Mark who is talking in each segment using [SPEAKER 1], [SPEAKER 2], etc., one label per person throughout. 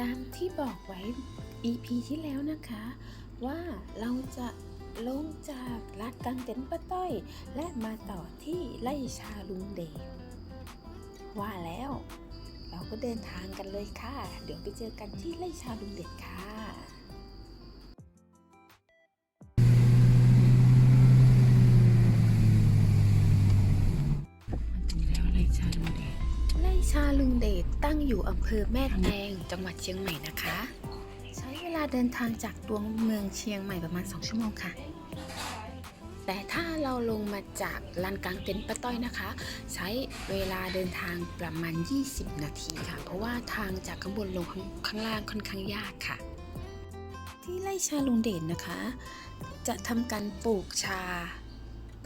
[SPEAKER 1] ตามที่บอกไว้ EP ที่แล้วนะคะ ว่าเราจะลงจากลาดกลางเต็นท์ป้าต้อย และมาต่อที่ไล่ชาลุงเดชว่าแล้ว เราก็เดินทางกันเลยค่ะ เดี๋ยวไปเจอกันที่ไล่ชาลุงเดชค่ะมาถึงแล้วไล่ชาลุงเดช ไล่ชาลุงเดชตั้งอยู่อำเภอแม่แตงจังหวัดเชียงใหม่นะคะ ใช้เวลาเดินทางจากตัวเมืองเชียงใหม่ประมาณ 2 ชั่วโมงค่ะ แต่ถ้าเราลงมาจากลานกลางเต็นท์ป้าต้อยนะคะ ใช้เวลาเดินทางประมาณ 20 นาทีค่ะ เพราะว่าทางจากข้างบนลงข้างข้างล่างค่อนข้างยากค่ะ ที่ไร่ชาลุงเด่นนะคะ จะทำการปลูกชา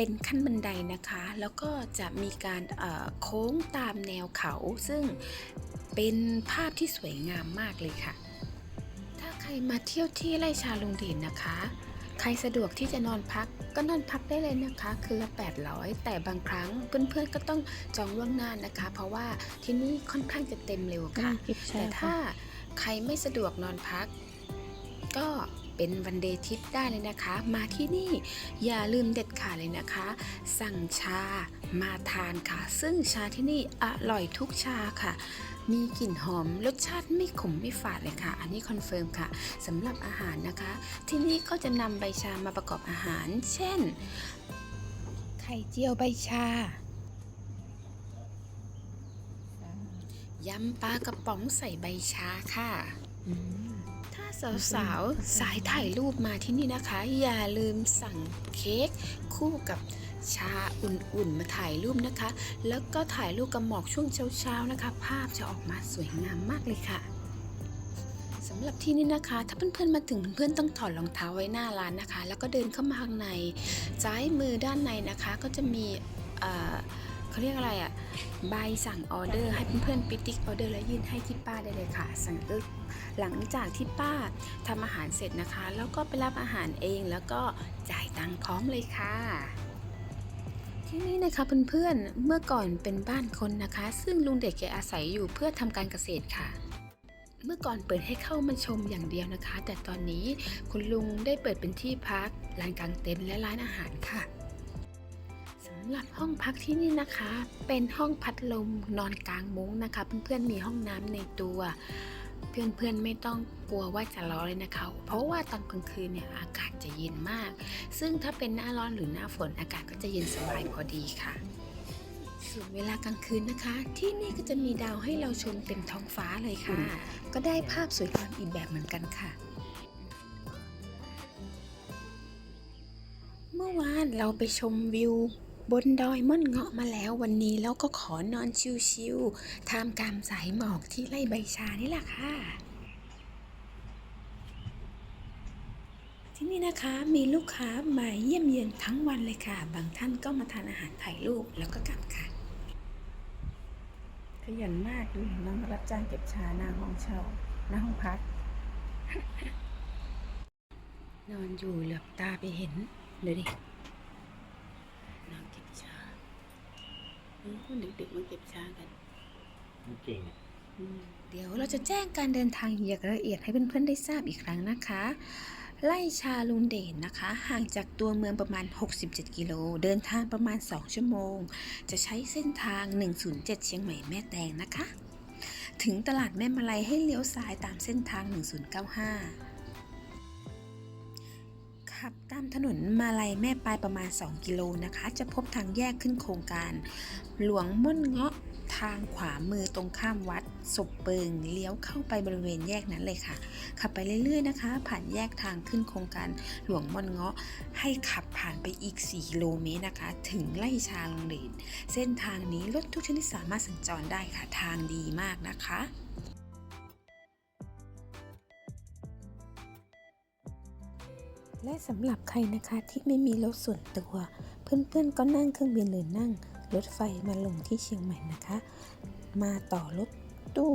[SPEAKER 1] เป็นขั้นบันไดนะคะ แล้วก็จะมีการเอ่อโค้งตามแนวเขา ซึ่งเป็นภาพที่สวยงามมากเลยค่ะ ถ้าใครมาเที่ยวที่ไร่ชาลุงเด่นนะคะ ใครสะดวกที่จะนอนพักก็นอนพักได้เลยนะคะคือละ 800 แต่บางครั้งเพื่อนๆก็ต้องจองล่วงหน้านะคะ เพราะว่าที่นี่ค่อนข้างจะเต็มเร็วค่ะ แต่ถ้าใครไม่สะดวกนอนพัก ก็ เป็นวันเดย์ทริปได้เลยนะคะ มาที่นี่อย่าลืมเด็ดขาดเลยนะคะ สั่งชามาทานค่ะ ซึ่งชาที่นี่อร่อยทุกชาค่ะ มีกลิ่นหอมรสชาติไม่ขมไม่ฝาดเลยค่ะ อันนี้คอนเฟิร์มค่ะสำหรับอาหารนะคะ ที่นี่ก็จะนำใบชามาประกอบอาหาร เช่น ไข่เจียวใบชายำปลากระป๋องใส่ใบชาค่ะถ้า สาวๆสายถ่ายรูปมาที่นี่นะคะ อย่าลืมสั่งเค้กคู่กับชาอุ่นๆมาถ่ายรูปนะคะ แล้วก็ถ่ายรูปกับหมอกช่วงเช้าๆนะคะ ภาพจะออกมาสวยงามมากเลยค่ะสำหรับที่นี่นะคะ ถ้าเพื่อนๆมาถึงเพื่อนๆต้องถอดรองเท้าไว้หน้าร้านนะคะ แล้วก็เดินเข้ามาข้างในซ้ายมือด้านในนะคะก็จะมีอ่อ เขาเรียกอะไรอะ่ะใบสั่งออเดอร์ให้เพื่อนๆปิติ๊กออเดอร์แล้วยื่นให้ที่ป้าได้เลยค่ะ สั่งเออหลังจากที่ป้าทำอาหารเสร็จนะคะ แล้วก็ไปรับอาหารเองแล้วก็จ่ายตังค์พร้อมเลยค่ะที่นี่นะคะเพื่อนๆ เมื่อก่อนเป็นบ้านคนนะคะ ซึ่งลุงเด็กแกอาศัยอยู่เพื่อทำการเกษตรค่ะ เมื่อก่อนเปิดให้เข้ามาชมอย่างเดียวนะคะ แต่ตอนนี้คุณลุงได้เปิดเป็นที่พักลานกลางเต็นท์และร้านอาหารค่ะำหรับห้องพักที่นี่นะคะ เป็นห้องพัดลมนอนกลางมุ้งนะคะ เพื่อนๆมีห้องน้ำในตัว เพื่อนๆไม่ต้องกลัวว่าจะร้อนเลยนะคะ เพราะว่าตอนกลางคืนเนี่ยอากาศจะเย็นมาก ซึ่งถ้าเป็นหน้าร้อนหรือหน้าฝนอากาศก็จะเย็นสบายพอดีค่ะส่วนเวลากลางคืนนะคะ ที่นี่ก็จะมีดาวให้เราชมเต็มท้องฟ้าเลยค่ะ ก็ได้ภาพสวยงามอีกแบบเหมือนกันค่ะ เมื่อวานเราไปชมวิว บนดอยม่อนเงาะมาแล้ววันนี้เราก็ขอนอนชิวๆท่ามกลางสายหมอกที่ไล่ใบชานี่แหละค่ะ ที่นี่นะคะมีลูกค้ามาเยี่ยมเยียนทั้งวันเลยค่ะ บางท่านก็มาทานอาหารถ่ายรูปแล้วก็กลับค่ะ ขยันมากดูน้องรับจ้างเก็บชาหน้าห้องเช่าหน้าห้องพัก นอนอยู่เหลือบตาไปเห็นเดี๋ยวดินอนเก็บชาเออ คนเดึกๆมาเก็บชากัน
[SPEAKER 2] มันเก่งอะ
[SPEAKER 1] อืม เดี๋ยวเราจะแจ้งการเดินทางอย่างละเอียดให้เพื่อนๆได้ทราบอีกครั้งนะคะ ไล่ชาลุนเด่นนะคะ ห่างจากตัวเมืองประมาณ 67 กิโล เดินทางประมาณ 2 ชั่วโมง จะใช้เส้นทาง 107 เชียงใหม่แม่แตงนะคะ ถึงตลาดแม่มาลัยให้เลี้ยวซ้ายตามเส้นทาง 1095 ขับตามถนนมาลัยแม่ปลายประมาณ 2 กิโลนะคะ จะพบทางแยกขึ้นโครงการ หลวงม่นเงาะทางขวามือตรงข้ามวัดศพเปิงเลี้ยวเข้าไปบริเวณแยกนั้นเลยค่ะ ขับไปเรื่อยๆนะคะ ผ่านแยกทางขึ้นโครงการหลวงม่อนเงาะ ให้ขับผ่านไปอีก 4 กิโลเมตรนะคะ ถึงไล่ชาลงเดนเส้นทางนี้รถทุกชนิดสามารถสัญจรได้ค่ะทางดีมากนะคะ และสำหรับใครนะคะที่ไม่มีรถส่วนตัว เพื่อนๆก็นั่งเครื่องบินหรือนั่งรถไฟมาลงที่เชียงใหม่นะคะ มาต่อรถตู้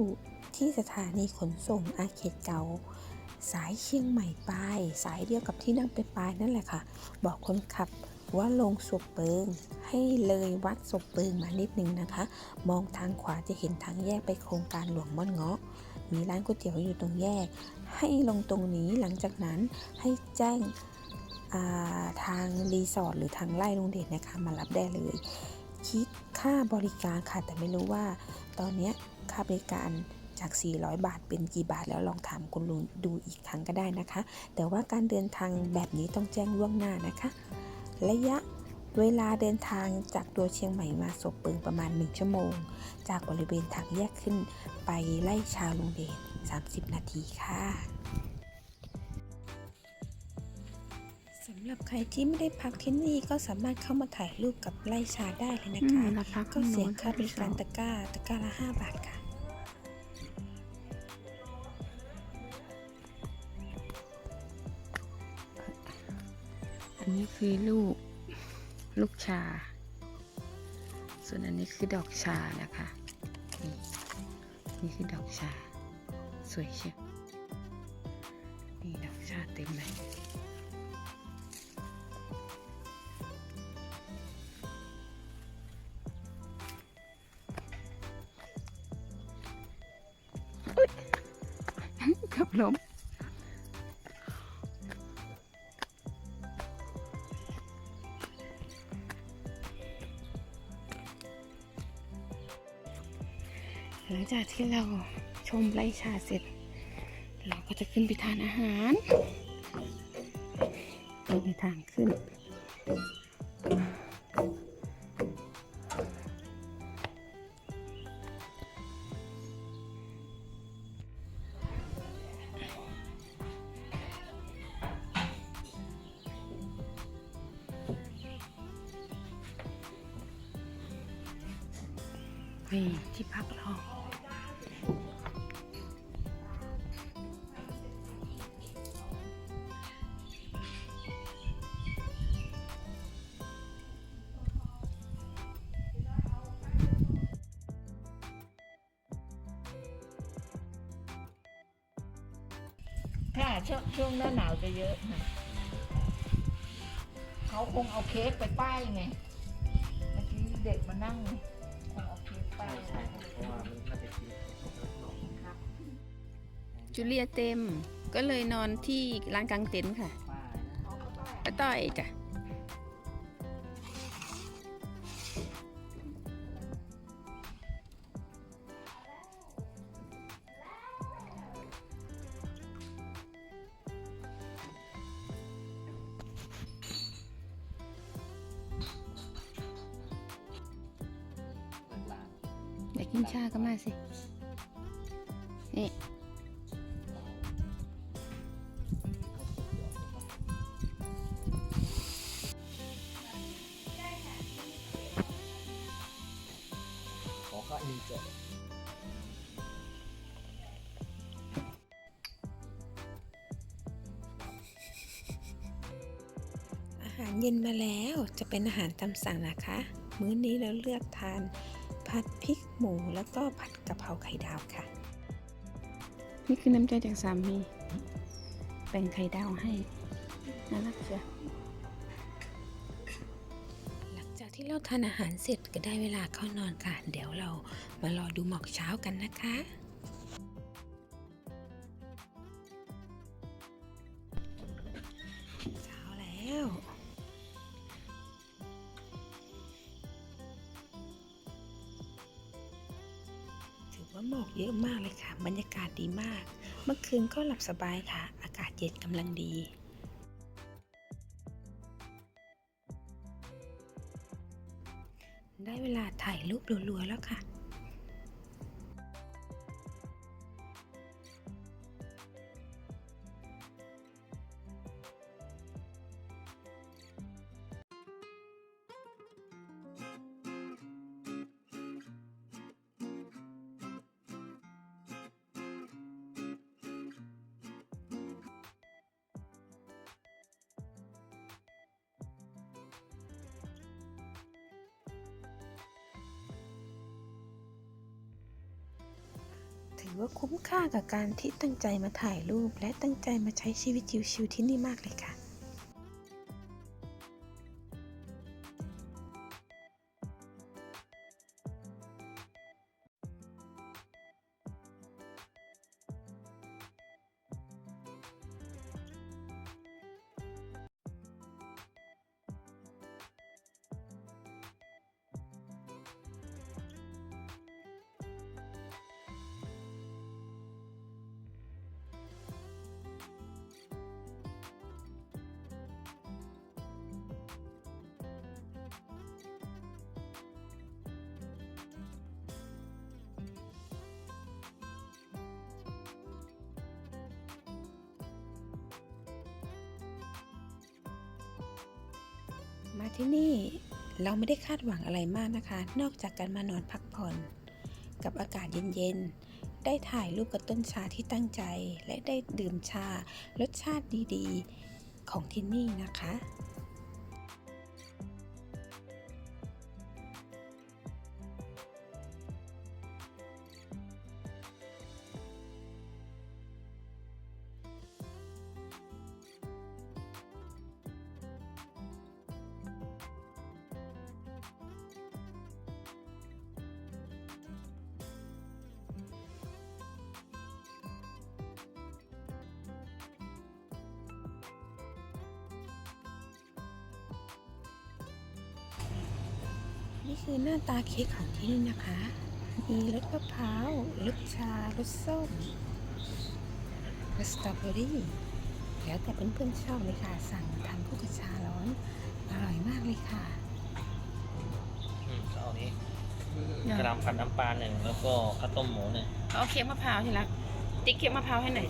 [SPEAKER 1] ที่สถานีขนส่งอาเขตเก่าสายเชียงใหม่ปลาย สายเดียวกับที่นั่งไปปลายนั่นแหละค่ะ บอกคนขับว่าลงศพเปิง ให้เลยวัดศพเปิงมานิดนึงนะคะ มองทางขวาจะเห็นทางแยกไปโครงการหลวงม่อนเงาะ มีร้านก๋วยเตี๋ยวอยู่ตรงแยก ให้ลงตรงนี้หลังจากนั้นให้แจ้งาทางรีสอร์ทหรือทางไล่ลุงเดชนะคะมารับได้เลย คิดค่าบริการค่ะแต่ไม่รู้ว่า ตอนนี้ค่าบริการจาก 400 บาท เป็นกี่บาท แล้วลองถามคุณลุงดูอีกครั้งก็ได้นะคะ แต่ว่าการเดินทางแบบนี้ต้องแจ้งล่วงหน้านะคะ ระยะ เวลาเดินทางจากตัวเชียงใหม่มาศพเปิงประมาณ 1 ชั่วโมง จากบริเวณทางแยกขึ้นไปไล่ชาวลุงเดช30 นาทีค่ะสำหรับใครที่ไม่ได้พักที่นี่ก็สามารถเข้ามาถ่ายรูปกับไล่ชาได้เลยนะคะ
[SPEAKER 3] ราคา
[SPEAKER 1] ก็เสียค่าบริการตะกร้าตะกร้าละ 5 บาทค่ะ
[SPEAKER 3] อันนี้คือลูก ลูกชา ส่วนอันนี้คือดอกชานะคะนี่นี่คือดอกชา สวยเชียวนี่ดอกชาเต็มเลยอุ๊ย จากที่เราชมไร่ชาเสร็จ เราก็จะขึ้นไปทานอาหารเรามีทางขึ้น
[SPEAKER 4] ช่วงช่วงหน้าหนาวจะเยอะค่ะเขาคงเอาเค้กไปป้ายไงเมื่อกี้เด็กมานั่งคงเอาเค้กป้าย
[SPEAKER 5] ใช่เพราะว่ามันน่าจะคิด
[SPEAKER 4] ครับ
[SPEAKER 3] จูเลียเต็มก็เลยนอนที่ร้านกลางเต็นท์ค่ะ
[SPEAKER 5] ว่านะ
[SPEAKER 4] เขาก็ป้าย
[SPEAKER 3] ป้าต้อยจ้ะ กกินชาก็มาสิ นี่
[SPEAKER 5] ขอก็อินเจอ
[SPEAKER 1] อาหารเย็นมาแล้วจะเป็นอาหารตามสั่งนะคะ มื้อนี้เราเลือกทานผัดพริก หมูแล้วก็ผัดกะเพราไข่ดาวค่ะ
[SPEAKER 3] นี่คือน้ำใจจากสามีแบ่งไข่ดาวให้น่ารักเชีย
[SPEAKER 1] หลังจากที่เราทานอาหารเสร็จก็ได้เวลาเข้านอนค่ะ เดี๋ยวเรามารอดูหมอกเช้ากันนะคะ กเยอะมากเลยค่ะ บรรยากาศดีมาก เมื่อคืนก็หลับสบายค่ะ อากาศเย็นกำลังดีได้เวลาถ่ายรูปรัวๆแล้วค่ะ ถือว่าคุ้มค่ากับการที่ตั้งใจมาถ่ายรูป และตั้งใจมาใช้ชีวิตชิวๆที่นี่มากเลยค่ะ มาที่นี่เราไม่ได้คาดหวังอะไรมากนะคะ นอกจากการมานอนพักผ่อน กับอากาศเย็นๆ ได้ถ่ายรูปกับต้นชาที่ตั้งใจ และได้ดื่มชารสชาติดีๆ ของที่นี่นะคะ นี่คือหน้าตาเค้กของที่นี่นะคะ มีรสมะพร้าวรสชารสส้มรสสตรอเบอรี่แล้วแต่เพื่อนๆชอบเลยค่ะ สั่งทานคู่กับชาร้อน อร่อยมากเลยค่ะ
[SPEAKER 2] อืมก็เอานี้กระดำผัดน้ำปลาหนึ่งแล้วก็ข้าวต้มหมูหนึ่ง
[SPEAKER 3] เอาเค้กมะพร้าวที่รักติ๊กเค้กมะพร้าวให้หน่อย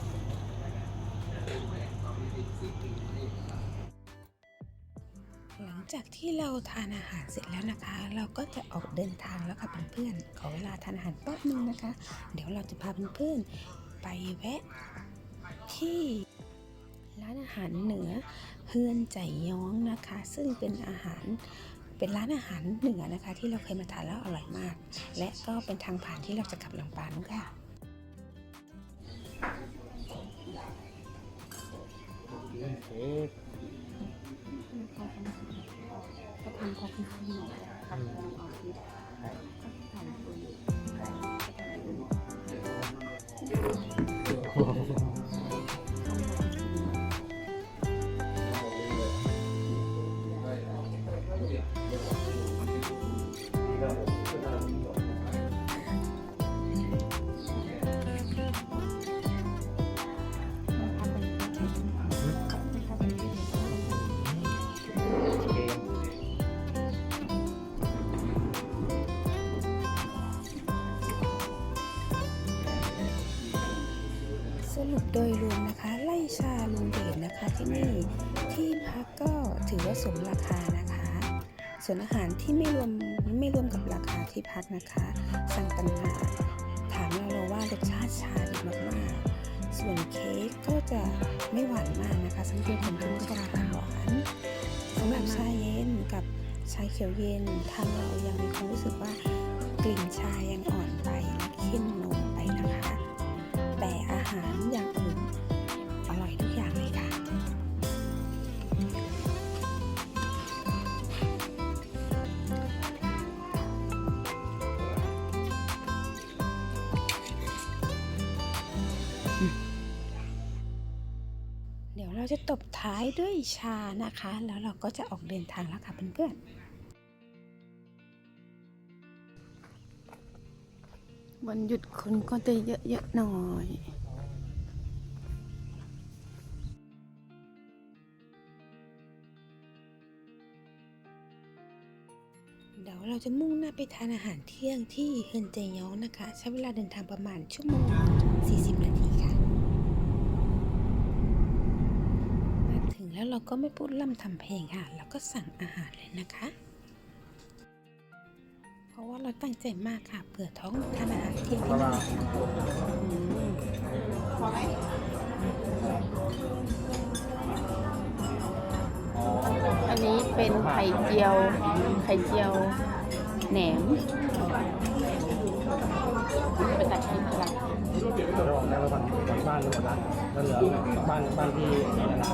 [SPEAKER 1] จากที่เราทานอาหารเสร็จแล้วนะคะ เราก็จะออกเดินทางแล้วค่ะเพื่อนๆขอเวลาทานอาหารแป๊บนึงนะคะ เดี๋ยวเราจะพาเพื่อนๆไปแวะที่ร้านอาหารเหนือเฮือนใจย้องนะคะ ซึ่งเป็นอาหารเป็นร้านอาหารเหนือนะคะ ที่เราเคยมาทานแล้วอร่อยมาก และก็เป็นทางผ่านที่เราจะกลับลำปางค่ะ
[SPEAKER 2] เค้ก
[SPEAKER 1] ก็ ทำคอฟฟี่หน่อยทำแล้วออกคลิ ส่วนอาหารที่ไม่รวมไม่รวมกับราคาที่พักนะคะ สั่งต่างหากถามเราเราว่ารสชาติชาดีมากๆ ส่วนเค้กก็จะไม่หวานมากนะคะสังเกตเห็นเป็นชาทานหวานสำหรับชาเย็นกับชาเขียวเย็นทางเรายังมีความรู้สึกว่ากลิ่นชายังอ่อนไปและเข้มนมไปนะคะ แต่อาหารอย่าง เดี๋ยวเราจะตบท้ายด้วยชานะคะ แล้วเราก็จะออกเดินทางแล้วค่ะเพื่อนๆ วันหยุดคนก็จะเยอะๆหน่อยเดี๋ยวเราจะมุ่งหน้าไปทานอาหารเที่ยงที่เฮินเจยองนะคะ ใช้เวลาเดินทางประมาณชั่วโมง 40 นาทีค่ะ มาถึง แล้วเราก็ไม่พูดล่ำทำเพลงค่ะเราก็สั่งอาหารเลยนะคะ เพราะว่าเราตั้งใจมากค่ะเผื่อท้องทานอาหารเที่ยงที่นี่อั
[SPEAKER 3] นนี้เป็นไข่เจียว ไข่เจียวแหนมไปตัดชิ้นอะไร
[SPEAKER 2] เราออกได้แล้วก่อนก่อนบ้านจะหมดแล้วแล้ วเหลือบ้านบ้านที่นั่นนะ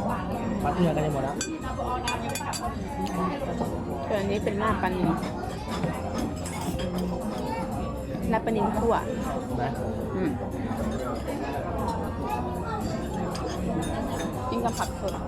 [SPEAKER 2] พัดเรือกันจะหมดแล้ว
[SPEAKER 3] ส่วนอันนี้เป็นลาบปลานิลลาบปลานิลคั่ว
[SPEAKER 2] นะ
[SPEAKER 3] อืมกินกับผักสด
[SPEAKER 2] หมดแล้ว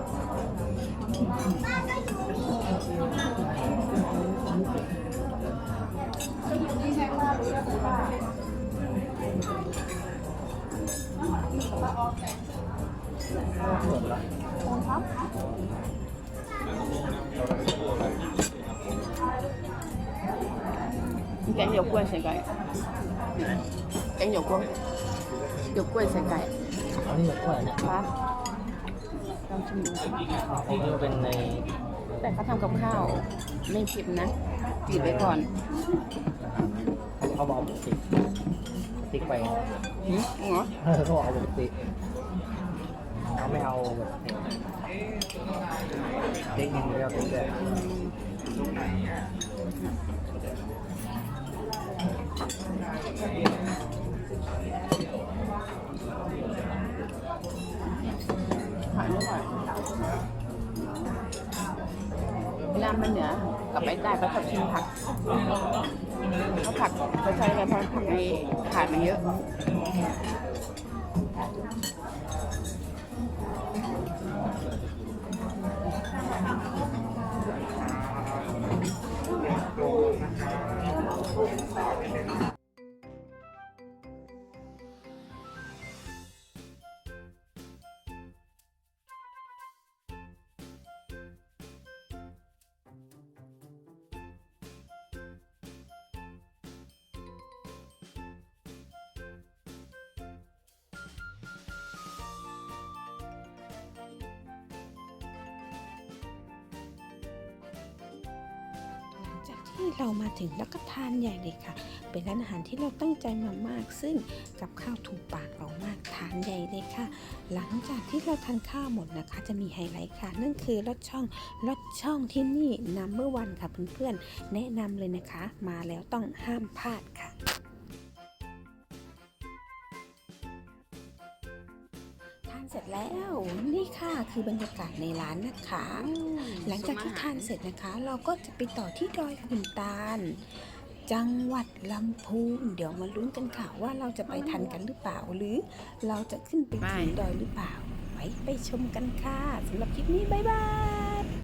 [SPEAKER 3] แกงเหนียวกล้วยใส่ไก่แกงเหนียวกล้วยเหนียวกล้วยใส่ไก่
[SPEAKER 2] อันนี้หมดเท่าไหร่เนี่ย
[SPEAKER 3] ครับลองชิมดู
[SPEAKER 2] อันนี้เป็นใน
[SPEAKER 3] แต่เขาทำกับข้าวไม่ชิมนะปิดไว้ก่อน
[SPEAKER 2] เขาบอกเอาติ๊กติ๊กไป
[SPEAKER 3] หืมเหรอ
[SPEAKER 2] เออเขาบอกเอาแบบติ๊กเขา ไม่เอาแบบติ๊กอย่างเดียวติ๊กแบบ
[SPEAKER 3] ผ่านไม่ก่อนเวลามันเหนือกับไปใต้เขาชอบกินผักเขาผักเขาใช้อะไรผักผักในขาดมันเยอะ
[SPEAKER 1] どうも。 จากที่เรามาถึงแล้วก็ทานใหญ่เลยค่ะ เป็นร้านอาหารที่เราตั้งใจมามาก ซึ่งกับข้าวถูกปากเรามากทานใหญ่เลยค่ะ หลังจากที่เราทานข้าวหมดนะคะ จะมีไฮไลท์ค่ะ นั่นคือรถช่องรถช่องที่นี่นัมเบอร์วันค่ะเพื่อนๆแนะนำเลยนะคะ มาแล้วต้องห้ามพลาดค่ะ เสร็จแล้ว นี่ค่ะคือบรรยากาศในร้านนะคะ หลังจากที่ทานเสร็จนะคะ เราก็จะไปต่อที่ดอยขุนตาล จังหวัดลำพูนเดี๋ยวมาลุ้นกันค่ะว่าเราจะไปทันกันหรือเปล่า หรือเราจะขึ้นไปถึงดอยหรือเปล่าไว้ไปชมกันค่ะสำหรับคลิปนี้บ๊ายบาย